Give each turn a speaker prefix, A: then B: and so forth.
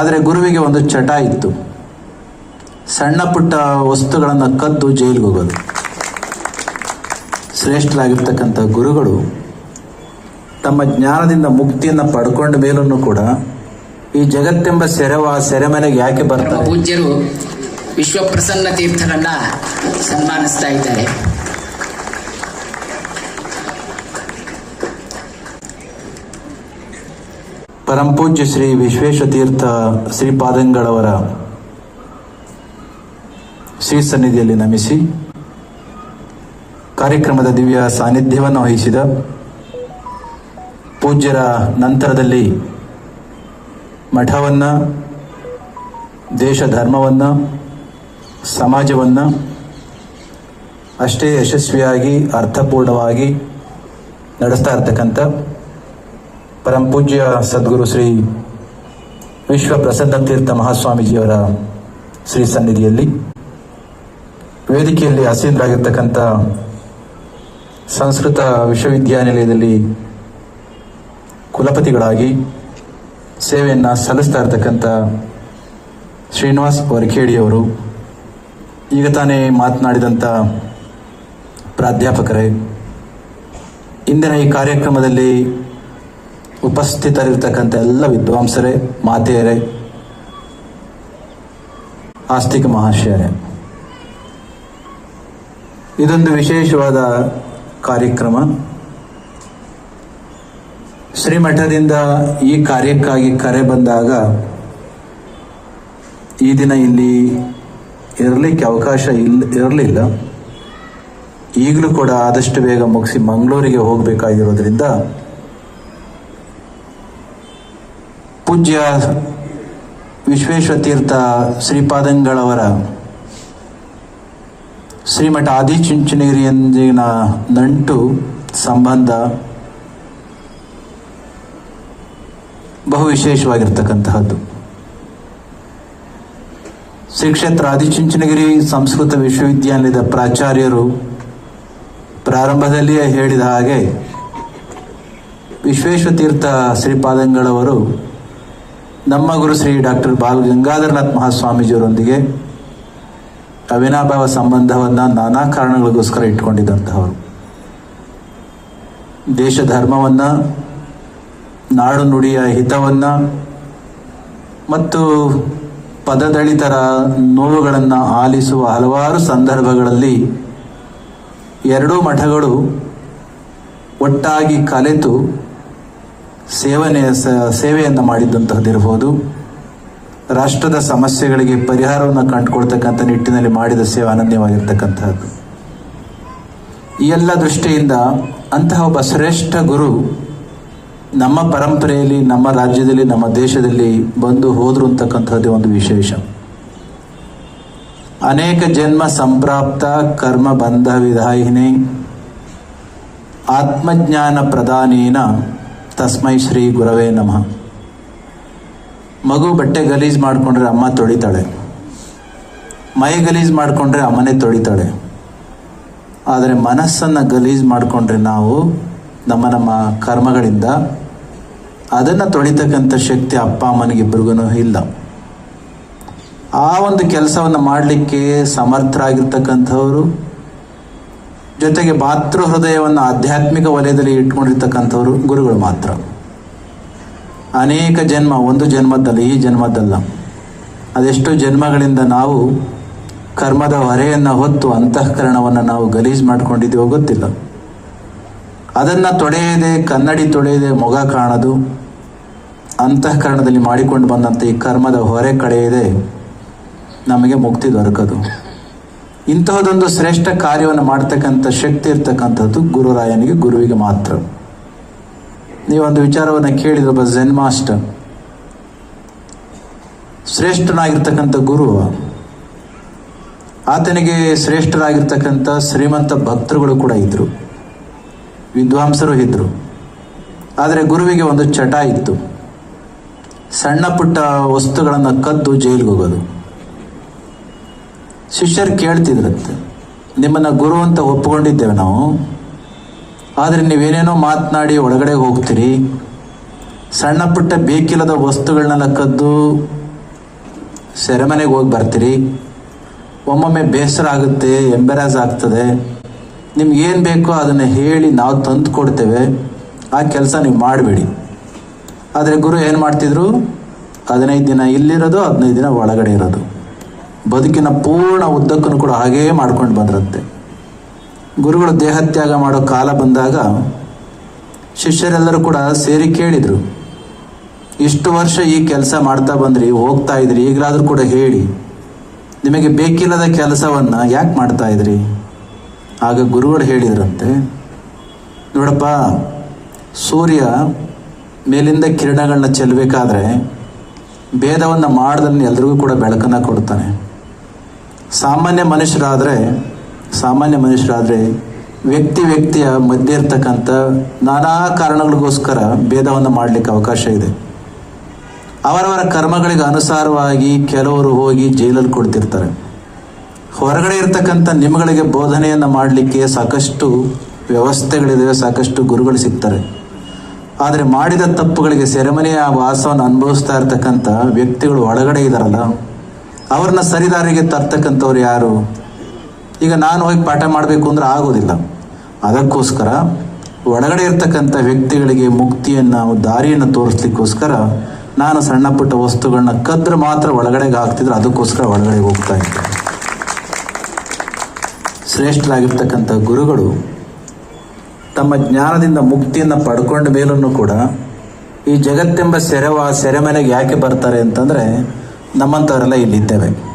A: ಆದರೆ ಗುರುವಿಗೆ ಒಂದು ಚಟ ಇತ್ತು. ಸಣ್ಣ ಪುಟ್ಟ ವಸ್ತುಗಳನ್ನು ಕದ್ದು ಜೈಲಿಗೆ ಹೋಗೋದು. ಶ್ರೇಷ್ಠರಾಗಿರ್ತಕ್ಕಂಥ ಗುರುಗಳು ತಮ್ಮ ಜ್ಞಾನದಿಂದ ಮುಕ್ತಿಯನ್ನು ಪಡ್ಕೊಂಡ ಮೇಲೂ ಕೂಡ ಈ ಜಗತ್ತೆಂಬ ಸೆರೆವ ಸೆರೆಮನೆಗೆ ಯಾಕೆ ಬರ್ತಾರೆ?
B: ಪೂಜ್ಯರು ವಿಶ್ವಪ್ರಸನ್ನ ತೀರ್ಥರನ್ನ ಸನ್ಮಾನಿಸ್ತಾ ಇದ್ದಾರೆ.
A: ಪರಂಪೂಜ್ಯ ಶ್ರೀ ವಿಶ್ವೇಶತೀರ್ಥ ಶ್ರೀಪಾದಂಗಳವರ ಶ್ರೀ ಸನ್ನಿಧಿಯಲ್ಲಿ ನಮಿಸಿ ಕಾರ್ಯಕ್ರಮದ ದಿವ್ಯ ಸಾನ್ನಿಧ್ಯವನ್ನು ವಹಿಸಿದ ಪೂಜ್ಯರ ನಂತರದಲ್ಲಿ ಮಠವನ್ನು ದೇಶ ಧರ್ಮವನ್ನು ಸಮಾಜವನ್ನು ಅಷ್ಟೇ ಯಶಸ್ವಿಯಾಗಿ, ಅರ್ಥಪೂರ್ಣವಾಗಿ ನಡೆಸ್ತಾ ಇರ್ತಕ್ಕಂಥ ಪರಂಪೂಜ್ಯ ಸದ್ಗುರು ಶ್ರೀ ವಿಶ್ವ ಪ್ರಸನ್ನ ತೀರ್ಥ ಮಹಾಸ್ವಾಮೀಜಿಯವರ ಶ್ರೀ ಸನ್ನಿಧಿಯಲ್ಲಿ, ವೇದಿಕೆಯಲ್ಲಿ ಆಸೀನರಾಗಿರ್ತಕ್ಕಂಥ ಸಂಸ್ಕೃತ ವಿಶ್ವವಿದ್ಯಾನಿಲಯದಲ್ಲಿ ಕುಲಪತಿಗಳಾಗಿ ಸೇವೆಯನ್ನು ಸಲ್ಲಿಸ್ತಾ ಇರ್ತಕ್ಕಂಥ ಶ್ರೀನಿವಾಸ್ ವರ್ಖೇಡಿಯವರು ಈಗ ತಾನೇ ಮಾತನಾಡಿದಂಥ ಪ್ರಾಧ್ಯಾಪಕರೇ, ಇಂದಿನ ಈ ಕಾರ್ಯಕ್ರಮದಲ್ಲಿ ಉಪಸ್ಥಿತರಿರ್ತಕ್ಕಂಥ ಎಲ್ಲ ವಿದ್ವಾಂಸರೇ, ಮಾತೆಯರೇ, ಆಸ್ತಿಕ ಮಹಾಶಯರೇ ಇದೊಂದು ವಿಶೇಷವಾದ ಕಾರ್ಯಕ್ರಮ. ಶ್ರೀಮಠದಿಂದ ಈ ಕಾರ್ಯಕ್ಕಾಗಿ ಕರೆ ಬಂದಾಗ ಈ ದಿನ ಇಲ್ಲಿ ಇರಲಿಕ್ಕೆ ಅವಕಾಶ ಇಲ್ಲ ಇರಲಿಲ್ಲ. ಈಗಲೂ ಕೂಡ ಆದಷ್ಟು ಬೇಗ ಮುಗಿಸಿ ಮಂಗಳೂರಿಗೆ ಹೋಗಬೇಕಾಗಿರೋದ್ರಿಂದ ಪೂಜ್ಯ ವಿಶ್ವೇಶ್ವತೀರ್ಥ ಶ್ರೀಪಾದಂಗಳವರ ಶ್ರೀಮಠ ಆದಿಚುಂಚನಗಿರಿಯಂದಿನ ನಂಟು ಸಂಬಂಧ ಬಹು ವಿಶೇಷವಾಗಿರ್ತಕ್ಕಂತಹದ್ದು. ಶ್ರೀ ಕ್ಷೇತ್ರ ಆದಿಚುಂಚನಗಿರಿ ಸಂಸ್ಕೃತ ವಿಶ್ವವಿದ್ಯಾಲಯದ ಪ್ರಾಚಾರ್ಯರು ಪ್ರಾರಂಭದಲ್ಲಿಯೇ ಹೇಳಿದ ಹಾಗೆ ವಿಶ್ವೇಶ್ವತೀರ್ಥ ಶ್ರೀಪಾದಂಗಳವರು ನಮ್ಮ ಗುರು ಶ್ರೀ ಡಾಕ್ಟರ್ ಬಾಲ್ ಗಂಗಾಧರನಾಥ್ ಮಹಾಸ್ವಾಮೀಜಿಯವರೊಂದಿಗೆ ಅವಿನಾಭಾವ ಸಂಬಂಧವನ್ನು ನಾನಾ ಕಾರಣಗಳಿಗೋಸ್ಕರ ಇಟ್ಕೊಂಡಿದ್ದಂತಹವರು. ದೇಶ ಧರ್ಮವನ್ನು, ನಾಡು ನುಡಿಯ ಹಿತವನ್ನು ಮತ್ತು ಪದದಳಿತರ ನೋವುಗಳನ್ನು ಆಲಿಸುವ ಹಲವಾರು ಸಂದರ್ಭಗಳಲ್ಲಿ ಎರಡೂ ಮಠಗಳು ಒಟ್ಟಾಗಿ ಕಲೆತು ಸೇವನೆ ಸ- ಸೇವೆಯನ್ನು ಮಾಡಿದ್ದಂತಹದ್ದಿರಬಹುದು ರಾಷ್ಟ್ರದ ಸಮಸ್ಯೆಗಳಿಗೆ ಪರಿಹಾರವನ್ನು ಕಂಡುಕೊಳ್ತಕ್ಕಂಥ ನಿಟ್ಟಿನಲ್ಲಿ ಮಾಡಿದ ಸೇವೆ ಅನನ್ಯವಾಗಿರ್ತಕ್ಕಂಥದ್ದು. ಈ ಎಲ್ಲ ದೃಷ್ಟಿಯಿಂದ ಅಂತಹ ಒಬ್ಬ ಶ್ರೇಷ್ಠ ಗುರು ನಮ್ಮ ಪರಂಪರೆಯಲ್ಲಿ, ನಮ್ಮ ರಾಜ್ಯದಲ್ಲಿ, ನಮ್ಮ ದೇಶದಲ್ಲಿ ಬಂದು ಹೋದ್ರು ಅಂತಕ್ಕಂಥದ್ದೇ ಒಂದು ವಿಶೇಷ. ಅನೇಕ ಜನ್ಮ ಸಂಪ್ರಾಪ್ತ, ಕರ್ಮ ಬಂಧ ವಿಧಾಯಿನಿ, ಆತ್ಮಜ್ಞಾನ ಪ್ರದಾನೇನ ತಸ್ಮೈ ಶ್ರೀ ಗುರವೇ ನಮಃ. ಮಗು ಬಟ್ಟೆ ಗಲೀಜ್ ಮಾಡಿಕೊಂಡ್ರೆ ಅಮ್ಮ ತೊಳಿತಾಳೆ. ಮೈ ಗಲೀಜ್ ಮಾಡಿಕೊಂಡ್ರೆ ಅಮ್ಮನೇ ತೊಳಿತಾಳೆ. ಆದರೆ ಮನಸ್ಸನ್ನು ಗಲೀಜ್ ಮಾಡಿಕೊಂಡ್ರೆ ನಾವು ನಮ್ಮ ನಮ್ಮ ಕರ್ಮಗಳಿಂದ ಅದನ್ನು ತೊಳಿತಕ್ಕಂಥ ಶಕ್ತಿ ಅಪ್ಪ ಅಮ್ಮನಿಗಿಬ್ಬರಿಗೂ ಇಲ್ಲ. ಆ ಒಂದು ಕೆಲಸವನ್ನು ಮಾಡಲಿಕ್ಕೆ ಸಮರ್ಥರಾಗಿರ್ತಕ್ಕಂಥವರು ಜೊತೆಗೆ ಭಾತೃ ಹೃದಯವನ್ನು ಆಧ್ಯಾತ್ಮಿಕ ವಲಯದಲ್ಲಿ ಇಟ್ಕೊಂಡಿರ್ತಕ್ಕಂಥವ್ರು ಗುರುಗಳು ಮಾತ್ರ. ಅನೇಕ ಜನ್ಮ, ಒಂದು ಜನ್ಮದ್ದಲ್ಲ, ಈ ಜನ್ಮದ್ದಲ್ಲ. ಅದೆಷ್ಟೋ ಜನ್ಮಗಳಿಂದ ನಾವು ಕರ್ಮದ ಹೊರೆಯನ್ನು ಹೊತ್ತು ಅಂತಃಕರಣವನ್ನು ನಾವು ಗಲೀಜು ಮಾಡ್ಕೊಂಡಿದ್ದೀವೋ ಗೊತ್ತಿಲ್ಲ. ಅದನ್ನು ತೊಡೆಯದೆ, ಕನ್ನಡಿ ತೊಡೆಯದೆ ಮೊಗ ಕಾಣದು, ಅಂತಃಕರಣದಲ್ಲಿ ಮಾಡಿಕೊಂಡು ಬಂದಂಥ ಈ ಕರ್ಮದ ಹೊರೆ ಕಡೆಯದೆ ನಮಗೆ ಮುಕ್ತಿ ದೊರಕದು. ಇಂತಹದೊಂದು ಶ್ರೇಷ್ಠ ಕಾರ್ಯವನ್ನು ಮಾಡ್ತಕ್ಕಂಥ ಶಕ್ತಿ ಇರ್ತಕ್ಕಂಥದ್ದು ಗುರುರಾಯನಿಗೆ ಗುರುವಿಗೆ ಮಾತ್ರ. ನೀವೊಂದು ವಿಚಾರವನ್ನು ಕೇಳಿದ್ರೆ ಒಬ್ಬ ಝೆನ್ ಮಾಸ್ಟರ್ ಶ್ರೇಷ್ಠನಾಗಿರ್ತಕ್ಕಂಥ ಗುರು ಆತನಿಗೆ ಶ್ರೇಷ್ಠರಾಗಿರ್ತಕ್ಕಂಥ ಶ್ರೀಮಂತ ಭಕ್ತರುಗಳು ಕೂಡ ಇದ್ದರು ವಿದ್ವಾಂಸರು ಇದ್ದರು ಆದರೆ ಗುರುವಿಗೆ ಒಂದು ಚಟ ಇತ್ತು. ಸಣ್ಣ ಪುಟ್ಟ ವಸ್ತುಗಳನ್ನು ಕದ್ದು ಜೈಲಿಗೆ ಹೋಗೋದು. ಶಿಷ್ಯರು ಕೇಳ್ತಿದ್ರಂತೆ. ನಿಮ್ಮನ್ನು ಗುರು ಅಂತ ಒಪ್ಪಿಕೊಂಡಿದ್ದೇವೆ ನಾವು. ಆದರೆ ನೀವೇನೇನೋ ಮಾತನಾಡಿ ಒಳಗಡೆ ಹೋಗ್ತೀರಿ. ಸಣ್ಣ ಪುಟ್ಟ ಬೇಕಿಲ್ಲದ ವಸ್ತುಗಳನ್ನೆಲ್ಲ ಕದ್ದು ಸೆರೆಮನೆಗೆ ಹೋಗಿ ಬರ್ತೀರಿ. ಒಮ್ಮೊಮ್ಮೆ ಬೇಸರ ಆಗುತ್ತೆ ಎಂಬೆರಾಸ್ ಆಗ್ತದೆ. ನಿಮ್ಗೆ ಏನು ಬೇಕೋ ಅದನ್ನು ಹೇಳಿ ನಾವು ತಂದು ಕೊಡ್ತೇವೆ. ಆ ಕೆಲಸ ನೀವು ಮಾಡಬೇಡಿ. ಆದರೆ ಗುರು ಏನು ಮಾಡ್ತಿದ್ರು? ಹದಿನೈದು ದಿನ ಇಲ್ಲಿರೋದು, ಹದಿನೈದು ದಿನ ಒಳಗಡೆ ಇರೋದು. ಬದುಕಿನ ಪೂರ್ಣ ಉದ್ದಕ್ಕೂ ಕೂಡ ಹಾಗೇ ಮಾಡ್ಕೊಂಡು ಬಂದ್ರಂತೆ. ಗುರುಗಳು ದೇಹತ್ಯಾಗ ಮಾಡೋ ಕಾಲ ಬಂದಾಗ ಶಿಷ್ಯರೆಲ್ಲರೂ ಕೂಡ ಸೇರಿ ಕೇಳಿದರು, ಇಷ್ಟು ವರ್ಷ ಈ ಕೆಲಸ ಮಾಡ್ತಾ ಬಂದ್ರಿ, ಹೋಗ್ತಾ ಇದ್ರಿ, ಈಗಲಾದರೂ ಕೂಡ ಹೇಳಿ. ನಿಮಗೆ ಬೇಕಿಲ್ಲದ ಕೆಲಸವನ್ನು ಯಾಕೆ ಮಾಡ್ತಾ ಇದ್ರಿ? ಆಗ ಗುರುಗಳು ಹೇಳಿದ್ರಂತೆ, ನೋಡಪ್ಪ, ಸೂರ್ಯ ಮೇಲಿಂದ ಕಿರಣಗಳನ್ನ ಚೆಲ್ಲಬೇಕಾದ್ರೆ ಭೇದವನ್ನು ಮಾಡ್ದನ್ನ ಎಲ್ರಿಗೂ ಕೂಡ ಬೆಳಕನ್ನು ಕೊಡ್ತಾನೆ ಸಾಮಾನ್ಯ ಮನುಷ್ಯರಾದರೆ ಸಾಮಾನ್ಯ ಮನುಷ್ಯರಾದರೆ ವ್ಯಕ್ತಿ ವ್ಯಕ್ತಿಯ ಮಧ್ಯೆ ಇರ್ತಕ್ಕಂಥ ನಾನಾ ಕಾರಣಗಳಿಗೋಸ್ಕರ ಭೇದವನ್ನು ಮಾಡಲಿಕ್ಕೆ ಅವಕಾಶ ಇದೆ. ಅವರವರ ಕರ್ಮಗಳಿಗೆ ಅನುಸಾರವಾಗಿ ಕೆಲವರು ಹೋಗಿ ಜೈಲಲ್ಲಿ ಕೊಡ್ತಿರ್ತಾರೆ ಹೊರಗಡೆ ಇರ್ತಕ್ಕಂಥ ನಿಮ್ಮಗಳಿಗೆ ಬೋಧನೆಯನ್ನು ಮಾಡಲಿಕ್ಕೆ ಸಾಕಷ್ಟು ವ್ಯವಸ್ಥೆಗಳಿದ್ದಾವೆ ಸಾಕಷ್ಟು ಗುರುಗಳು ಸಿಗ್ತಾರೆ. ಆದರೆ ಮಾಡಿದ ತಪ್ಪುಗಳಿಗೆ ಸೆರೆಮನೆಯ ವಾಸವನ್ನು ಅನುಭವಿಸ್ತಾ ಇರ್ತಕ್ಕಂಥ ವ್ಯಕ್ತಿಗಳು ಒಳಗಡೆ ಇದ್ದಾರಲ್ಲ ಅವ್ರನ್ನ ಸರಿದಾರಿಗೆ ತರ್ತಕ್ಕಂಥವ್ರು ಯಾರು? ಈಗ ನಾನು ಹೋಗಿ ಪಾಠ ಮಾಡಬೇಕು ಅಂದ್ರೆ ಆಗೋದಿಲ್ಲ. ಅದಕ್ಕೋಸ್ಕರ ಒಳಗಡೆ ಇರ್ತಕ್ಕಂಥ ವ್ಯಕ್ತಿಗಳಿಗೆ ಮುಕ್ತಿಯನ್ನು, ದಾರಿಯನ್ನು ತೋರಿಸ್ಲಿಕ್ಕೋಸ್ಕರ ನಾನು ಸಣ್ಣ ಪುಟ್ಟ ವಸ್ತುಗಳನ್ನ ಕದ್ರೆ ಮಾತ್ರ ಒಳಗಡೆಗೆ ಹಾಕ್ತಿದ್ರೆ ಅದಕ್ಕೋಸ್ಕರ ಒಳಗಡೆ ಹೋಗ್ತಾ ಇದ್ದೆ. ಶ್ರೇಷ್ಠರಾಗಿರ್ತಕ್ಕಂಥ ಗುರುಗಳು ತಮ್ಮ ಜ್ಞಾನದಿಂದ ಮುಕ್ತಿಯನ್ನು ಪಡ್ಕೊಂಡ ಮೇಲೂ ಕೂಡ ಈ ಜಗತ್ತೆಂಬ ಸೆರೆವ ಸೆರೆಮನೆಗೆ ಯಾಕೆ ಬರ್ತಾರೆ ಅಂತಂದರೆ ನಮ್ಮಂಥವರೆಲ್ಲ ಇಲ್ಲಿದ್ದೇವೆ.